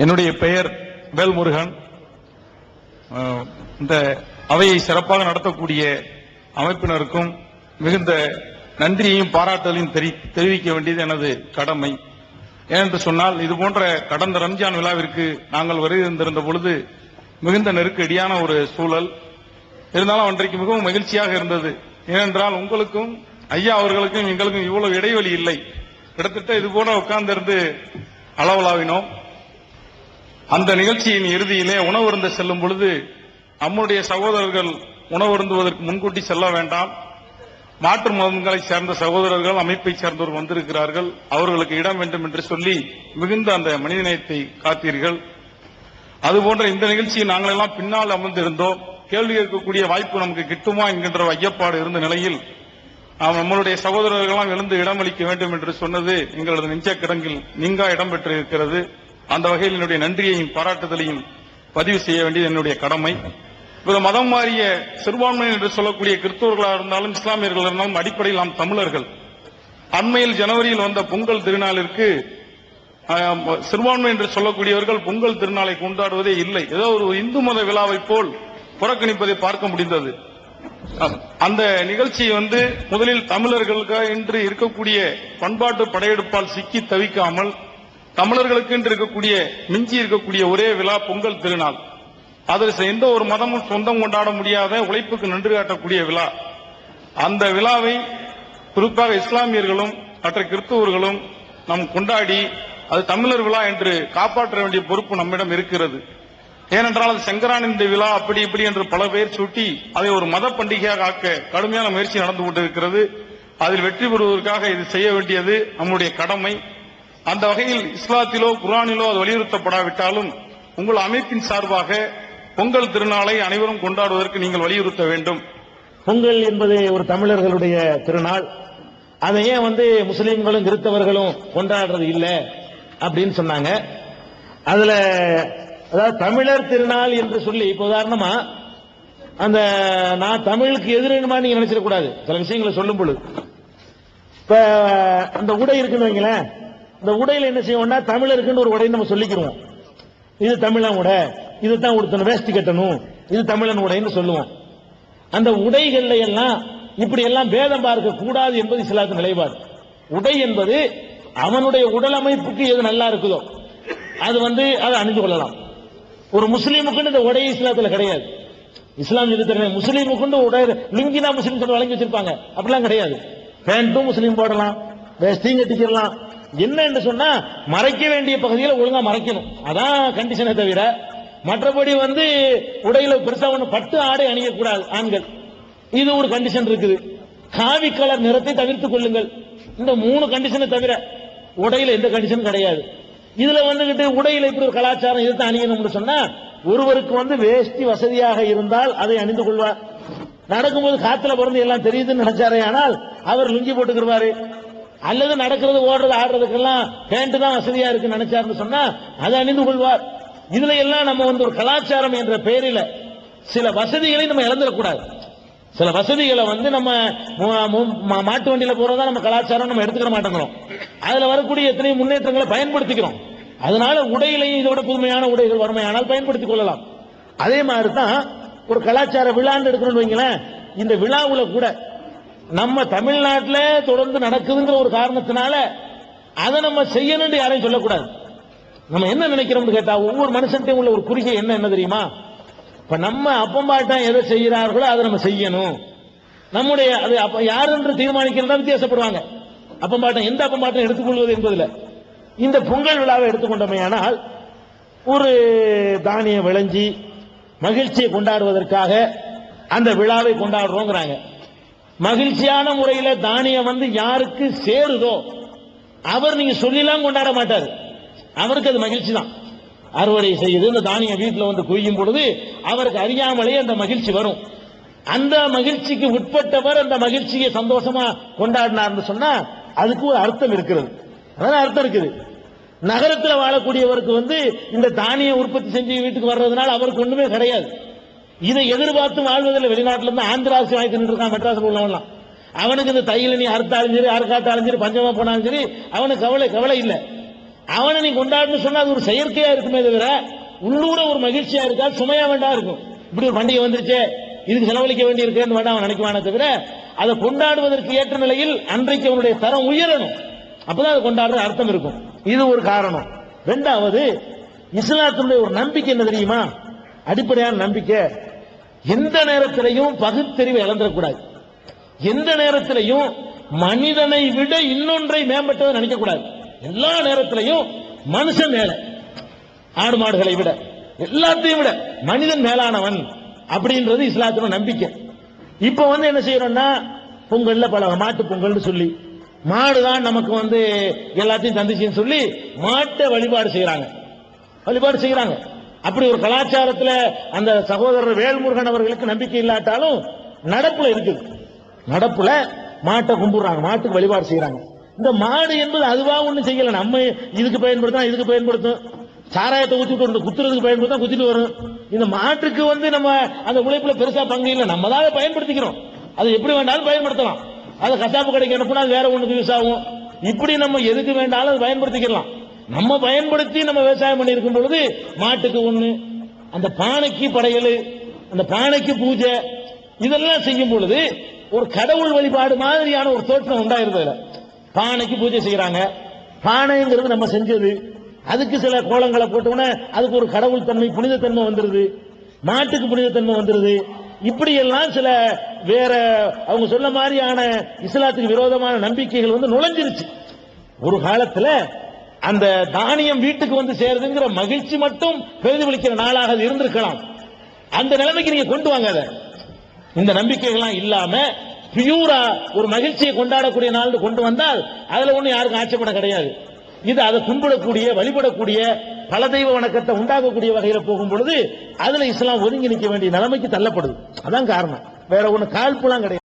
என்னுடைய பெயர் வேல்முருகன். இந்த அவையை சிறப்பாக நடத்தக்கூடிய அமைப்பினருக்கும் மிகுந்த நன்றியையும் பாராட்டலையும் தெரி- தெரிவிக்க வேண்டியது எனது கடமை. ஏனென்று சொன்னால் இது போன்ற கடந்த ரம்ஜான் விழாவிற்கு நாங்கள் வருகின்றிருந்த பொழுது மிகுந்த நெருக்கடியான ஒரு சூழல். இருந்தாலும் அன்றைக்கு மிகவும் மகிழ்ச்சியாக இருந்தது. ஏனென்றால் உங்களுக்கும் ஐயா அவர்களுக்கும் எங்களுக்கும் இவ்வளவு இடைவெளி இல்லை. கிட்டத்தட்ட இது போல உட்கார்ந்திருந்து அளவலாவினோம். அந்த நிகழ்ச்சியின் இறுதியிலே உணவருந்த செல்லும் பொழுது நம்முடைய சகோதரர்கள் உணவருந்துவதற்கு முன்கூட்டி செல்ல வேண்டாம். மாற்று மதங்களை சேர்ந்த சகோதரர்கள் அமைப்பை சேர்ந்தவர் வந்திருக்கிறார்கள். அவர்களுக்கு இடம் வேண்டும் என்று சொல்லி மிகுந்த அந்த மனிதநேயத்தை காத்தீர்கள். அதுபோன்ற இந்த நிகழ்ச்சியை நாங்கள் எல்லாம் பின்னால் அமர்ந்திருந்தோம். கேள்வி கேட்கக்கூடிய வாய்ப்பு நமக்கு கிட்டுமா என்கின்ற ஐயப்பாடு இருந்த நிலையில் நாம் நம்மளுடைய சகோதரர்களெல்லாம் எழுந்து இடமளிக்க வேண்டும் என்று சொன்னது எங்களது நெஞ்ச கிடங்கில் நீங்கா இடம் பெற்றிருக்கிறது அந்த வகையில் என்னுடைய நன்றியையும் பாராட்டுதலையும் பதிவு செய்ய வேண்டியது என்னுடைய கடமை. இப்ப மதம் மாறிய சிறுபான்மையினர் என்று சொல்லக்கூடிய கிறிஸ்தவர்களாக இருந்தாலும் இஸ்லாமியர்கள் இருந்தாலும் அடிப்படையில் நாம் தமிழர்கள். அண்மையில் ஜனவரியில் வந்த பொங்கல் திருநாளிற்கு சிறுபான்மை என்று சொல்லக்கூடியவர்கள் பொங்கல் திருநாளை கொண்டாடுவதே இல்லை. ஏதோ ஒரு இந்து மத விழாவைப் போல் புறக்கணிப்பதை பார்க்க முடிந்தது. அந்த நிகழ்ச்சி வந்து முதலில் தமிழர்களுக்கு என்று இருக்கக்கூடிய பண்பாட்டு படையெடுப்பால் சிக்கி தவிக்காமல் தமிழர்களுக்கு என்று இருக்கக்கூடிய மிஞ்சி இருக்கக்கூடிய ஒரே விழா பொங்கல் திருநாள். அதில் எந்த ஒரு மதமும் சொந்தம் கொண்டாட முடியாத உழைப்புக்கு நன்றி காட்டக்கூடிய விழா. அந்த விழாவை குறிப்பாக இஸ்லாமியர்களும் மற்ற கிறிஸ்துவர்களும் நாம் கொண்டாடி அது தமிழர் விழா என்று காப்பாற்ற வேண்டிய பொறுப்பு நம்மிடம் இருக்கிறது. ஏனென்றால் அது சங்கரானந்த விழா அப்படி இப்படி என்று பல பேர் சுட்டி அதை ஒரு மத பண்டிகையாக ஆக்க கடுமையான முயற்சி நடந்து கொண்டிருக்கிறது. அதில் வெற்றி பெறுவதற்காக இது செய்ய வேண்டியது நம்முடைய கடமை. அந்த வகையில் இஸ்லாத்திலோ குரானிலோ அது வலியுறுத்தப்படாவிட்டாலும் உங்கள் அமைப்பின் சார்பாக பொங்கல் திருநாளை அனைவரும் கொண்டாடுவதற்கு நீங்கள் வலியுறுத்த வேண்டும். பொங்கல் என்பது ஒரு தமிழர்களுடைய திருநாள். அதை ஏன் வந்து முஸ்லீம்களும் கிறிஸ்தவர்களும் கொண்டாடுறது இல்லை அப்படின்னு சொன்னாங்க. அதுல அதாவது தமிழர் திருநாள் என்று சொல்லி இப்ப உதாரணமா அந்த நான் தமிழுக்கு எதிரினுமா நீங்க நினைச்சிடக்கூடாது. சில விஷயங்களை சொல்லும் பொழுது. இப்ப அந்த உடை இருக்குன்னு வைங்களேன். இந்த உடையில என்ன செய்வோம்னா தமிழருக்குன்னு ஒரு உடையை நம்ம சொல்லிக்கிறோம் இது தமிழன் உடை இதுதான் உடுத்தணும் வேஷ்டி கட்டணும் இது தமிழன் உடைன்னு சொல்லுவோம். அந்த உடைகள்ல எல்லாம் இப்படி எல்லாம் பேதம் பார்க்க கூடாது என்பது இஸ்லாத்தின் நிலைப்பாடு. உடை என்பது அவனுடைய உடல் அமைப்புக்கு எது நல்லா இருக்குதோ அது வந்து அதை அணிந்து கொள்ளலாம். ஒரு முஸ்லீமுக்குன்னு இந்த உடை இஸ்லாத்துல கிடையாது. இஸ்லாம் இருக்கிற முஸ்லீமுக்குன்னு உடை லுங்கினா தான் முஸ்லீம் சொல்லி வழங்கி வச்சிருப்பாங்க. அப்படிலாம் கிடையாது. பேண்ட்டும் முஸ்லீம் போடலாம் வேஷ்டியும் கட்டிக்கலாம் என்ன என்று சொன்னா மறைக்க வேண்டிய பகுதியில் ஒழுங்கா மறைக்கணும். அதான் கண்டிஷனை தவிர மற்றபடி வந்து உடையில பெருசா ஒண்ணு பட்டு ஆடை அணியக்கூடாது ஆண்கள். இது ஒரு கண்டிஷன் இருக்குது. காவி கலர் நிறத்தை தவிர்த்துக் கொள்ளுங்கள். இந்த மூணு கண்டிஷனை தவிர உடையில எந்த கண்டிஷனும் கிடையாது. இதுல வந்துகிட்டு உடையில இப்படி ஒரு கலாச்சாரம் இதை அணியணும்னு சொன்னா ஒருவருக்கு வந்து வேஷ்டி வசதியாக இருந்தால் அதை அணிந்து கொள்வார். நடக்கும்போது காத்துல பிறந்து எல்லாம் தெரியுதுன்னு நினைச்சாரே ஆனால் அவர் லுங்கி போட்டுக்கிருவாரு. அல்லது நடக்கிறது ஓடுறது ஆடுறதுக்கெல்லாம் பேண்ட் தான் வசதியா இருக்கு நினைச்சாருன்னு சொன்னா அதை அணிந்து கொள்வார். இதுல எல்லாம் நம்ம வந்து ஒரு கலாச்சாரம் என்ற பெயரில சில வசதிகளை நம்ம இழந்துடக்கூடாது. சில வசதிகளை வந்து நம்ம மாட்டு வண்டியில போறதா நம்ம கலாச்சாரம் நம்ம எடுத்துக்கிற மாட்டேங்கிறோம். அதுல வரக்கூடிய எத்தனை முன்னேற்றங்களை பயன்படுத்திக்கிறோம். அதனால உடையிலையும் இதோட புதுமையான உடைகள் வறுமையானால் பயன்படுத்திக் கொள்ளலாம். அதே மாதிரி தான் ஒரு கலாச்சார விழான்னு எடுக்கணும்னு வைங்களேன் இந்த விழாவுல கூட நம்ம தமிழ்நாட்டில் தொடர்ந்து நடக்குதுங்கிற ஒரு காரணத்தினால அதை நம்ம செய்யணும்னு யாரையும் சொல்லக்கூடாது. நம்ம என்ன நினைக்கிறோம்னு கேட்டா ஒவ்வொரு மனுஷன்ட்டையும் உள்ள ஒரு குறிகை என்ன என்ன தெரியுமா? இப்ப நம்ம அப்பம்பாட்டம் எதை செய்கிறார்களோ அதை நம்ம செய்யணும். நம்முடைய அது அப்ப யார் என்று தீர்மானிக்கிறதா வித்தியாசப்படுவாங்க. அப்பம்பாட்டம் எந்த அப்பம்பாட்டம் எடுத்துக்கொள்வது என்பதில் இந்த பொங்கல் விழாவை எடுத்துக்கொண்டமையானால் ஒரு தானியம் விளைஞ்சி மகிழ்ச்சியை கொண்டாடுவதற்காக அந்த விழாவை கொண்டாடுறோங்கிறாங்க. மகிழ்ச்சியான முறையில தானியம் வந்து யாருக்கு சேருதோ அவர் நீங்க சொல்லிலாம் கொண்டாட மாட்டார். அவருக்கு அது மகிழ்ச்சி தான் அறுவடை செய்யுது இந்த தானியம் வீட்டில் வந்து குவியும் பொழுது அவருக்கு அறியாமலே அந்த மகிழ்ச்சி வரும். அந்த மகிழ்ச்சிக்கு உட்பட்டவர் அந்த மகிழ்ச்சியை சந்தோஷமா கொண்டாடினார்னு சொன்னா அதுக்கு ஒரு அர்த்தம் இருக்கிறது. அதான் அர்த்தம் இருக்குது. நகரத்தில் வாழக்கூடியவருக்கு வந்து இந்த தானியம் உற்பத்தி செஞ்சு வீட்டுக்கு வர்றதுனால அவருக்கு ஒண்ணுமே கிடையாது. இதை எதிர்பார்த்து வாழ்வதில் வெளிநாட்டில் இருந்து ஆந்திராசி வாங்கி இருக்கான் மெட்ராஸ் உள்ளவன்லாம் அவனுக்கு இந்த தையில நீ அறுத்தாலும் சரி அறுக்காட்டாலும் சரி பஞ்சமா போனாலும் சரி அவனுக்கு கவலை கவலை இல்லை. அவனை நீ கொண்டாடுன்னு சொன்னா அது ஒரு செயற்கையா இருக்குமே தவிர உள்ளூர ஒரு மகிழ்ச்சியா இருக்கா சுமையா வேண்டாம் இருக்கும். இப்படி ஒரு பண்டிகை வந்துருச்சே இதுக்கு செலவழிக்க வேண்டி இருக்கேன்னு வேண்டாம் அவன் நினைக்குவானே தவிர அதை கொண்டாடுவதற்கு ஏற்ற நிலையில் அன்றைக்கு அவனுடைய தரம் உயரணும். அப்பதான் அதை கொண்டாடுற அர்த்தம் இருக்கும். இது ஒரு காரணம். ரெண்டாவது இஸ்லாத்தினுடைய ஒரு நம்பிக்கை என்ன தெரியுமா? அடிப்படையான நம்பிக்கை. எந்த நேரத்திலையும் பகுத்தறிவை இழந்துடக்கூடாது. எந்த நேரத்திலையும் மனிதனை விட இன்னொன்றை மேம்பட்டதை நினைக்கக்கூடாது. எல்லா நேரத்திலையும் மனுஷன் மேல ஆடு மாடுகளை விட எல்லாத்தையும் விட மனிதன் மேலானவன் அப்படின்றது இஸ்லாத்தோட நம்பிக்கை. இப்ப வந்து என்ன செய்யறோம்னா பொங்கல்ல பல மாட்டு பொங்கல்னு சொல்லி மாடுதான் நமக்கு வந்து எல்லாத்தையும் தந்துச்சுன்னு சொல்லி மாட்டை வழிபாடு செய்யறாங்க. வழிபாடு செய்யறாங்க. அப்படி ஒரு கலாச்சாரத்தில் அந்த சகோதரர் வேல்முருகன் அவர்களுக்கு நம்பிக்கை இல்லாட்டாலும் நடப்புல இருக்குது. நடப்புல மாட்டை கும்பிடுறாங்க மாட்டுக்கு வழிபாடு செய்யறாங்க இந்த மாடு என்பது அதுவா ஒன்றும் செய்யல. நம்ம இதுக்கு பயன்படுத்தா இதுக்கு பயன்படுத்தும் சாராயத்தை ஊத்திட்டு வந்து குத்துறதுக்கு பயன்படுத்தா குத்திட்டு வரும் இந்த மாட்டுக்கு வந்து நம்ம அந்த உழைப்புல பெருசா பங்கு இல்லை. நம்ம தான் பயன்படுத்திக்கிறோம். அது எப்படி வேண்டாலும் பயன்படுத்தலாம். அதை கசாப்பு கடைக்கு அனுப்புனா அது வேற ஒண்ணுக்கு யூஸ் ஆகும். இப்படி நம்ம எதுக்கு வேண்டாலும் அதை பயன்படுத்திக்கலாம். நம்ம பயன்படுத்தி நம்ம விவசாயம் பண்ணியிருக்கும் பொழுது மாட்டுக்கு ஒண்ணு அந்த பானைக்கு படையல் அந்த பானைக்கு பூஜை இதெல்லாம் செய்யும் பொழுது ஒரு கடவுள் வழிபாடு மாதிரியான ஒரு தோற்றம் உண்டாயிருந்தது பானைக்கு பூஜை செய்யறாங்க பானைங்கிறது நம்ம செஞ்சது. அதுக்கு சில கோலங்களை போட்டோம்னா அதுக்கு ஒரு கடவுள் தன்மை புனிதத்தன்மை வந்துருது. மாட்டுக்கு புனிதத்தன்மை வந்துருது. இப்படி எல்லாம் சில வேற அவங்க சொன்ன மாதிரியான இஸ்லாத்துக்கு விரோதமான நம்பிக்கைகள் வந்து நுழைஞ்சிருச்சு. ஒரு காலத்துல அந்த தானியம் வீட்டுக்கு வந்து சேருதுங்கிற மகிழ்ச்சி மட்டும் பிரதிபலிக்கிற நாளாக இருந்திருக்கலாம். அந்த நிலைமைக்கு நீங்க கொண்டு வாங்க அதை. இந்த நம்பிக்கைகள்லாம் இல்லாம பியூரா ஒரு மகிழ்ச்சியை கொண்டாடக்கூடிய நாள் கொண்டு வந்தால் அதுல ஒண்ணு யாருக்கும் ஆட்சேபணம் கிடையாது. இது அதை கும்பிடக்கூடிய வழிபடக்கூடிய பல தெய்வ வணக்கத்தை உண்டாக்கக்கூடிய வகையில போகும் பொழுது அதுல இஸ்லாம் ஒதுங்கி நிற்க வேண்டிய நிலைமைக்கு தள்ளப்படுது. அதான் காரணம். வேற ஒண்ணு காழ்ப்புலாம் கிடையாது.